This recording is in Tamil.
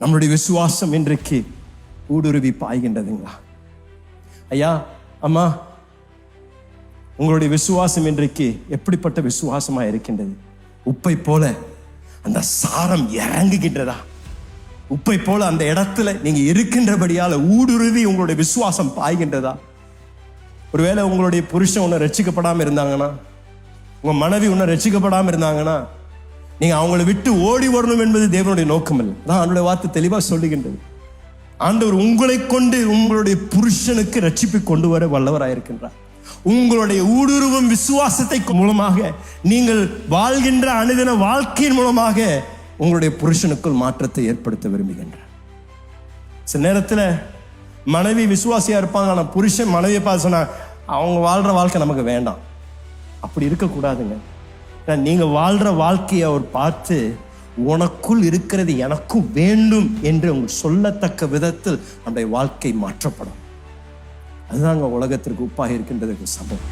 நம்மளுடைய விசுவாசம் இன்றைக்கு ஊடுருவி பாய்கின்றதுங்களா? ஐயா அம்மா உங்களுடைய விசுவாசம் இன்றைக்கு எப்படிப்பட்ட விசுவாசமா இருக்கின்றது? உப்பை போல அந்த சாரம் இறங்குகின்றதா? உப்பை போல அந்த இடத்துல நீங்க இருக்கின்றபடியால ஊடுருவி உங்களுடைய விசுவாசம் பாய்கின்றதா? ஒருவேளை உங்களுடைய புருஷன் ஒன்று ரசிக்கப்படாமல் இருந்தாங்கன்னா உங்க மனைவி ஒன்று ரசிக்கப்படாமல் இருந்தாங்கன்னா நீங்க அவங்கள விட்டு ஓடி வரணும் என்பது தேவனுடைய நோக்கம் இல்லை தான் அவனுடைய வார்த்தை தெளிவாக சொல்லுகின்றது. ஆண்டவர் உங்களை கொண்டு உங்களுடைய புருஷனுக்கு ரட்சிப்பு கொண்டு வர வல்லவராயிருக்கின்றார். உங்களுடைய ஊடுருவும் விசுவாசத்தை மூலமாக நீங்கள் வாழ்கின்ற அனுதின வாழ்க்கையின் மூலமாக உங்களுடைய புருஷனுக்குள் மாற்றத்தை ஏற்படுத்த விரும்புகின்றார். சில நேரத்தில் மனைவி விசுவாசியா இருப்பாங்க ஆனால் புருஷன் மனைவியை பார்த்து சொன்னா அவங்க வாழ்ற வாழ்க்கை நமக்கு வேண்டாம். அப்படி இருக்கக்கூடாதுங்க. ஏன்னா நீங்க வாழ்ற வாழ்க்கையை அவர் பார்த்து உனக்குள் இருக்கிறது எனக்கும் வேண்டும் என்று அவங்க சொல்லத்தக்க விதத்தில் நம்முடைய வாழ்க்கை மாற்றப்படும். அதுதாங்க உலகத்திற்கு உப்பாக இருக்கின்றதுக்கு சமம்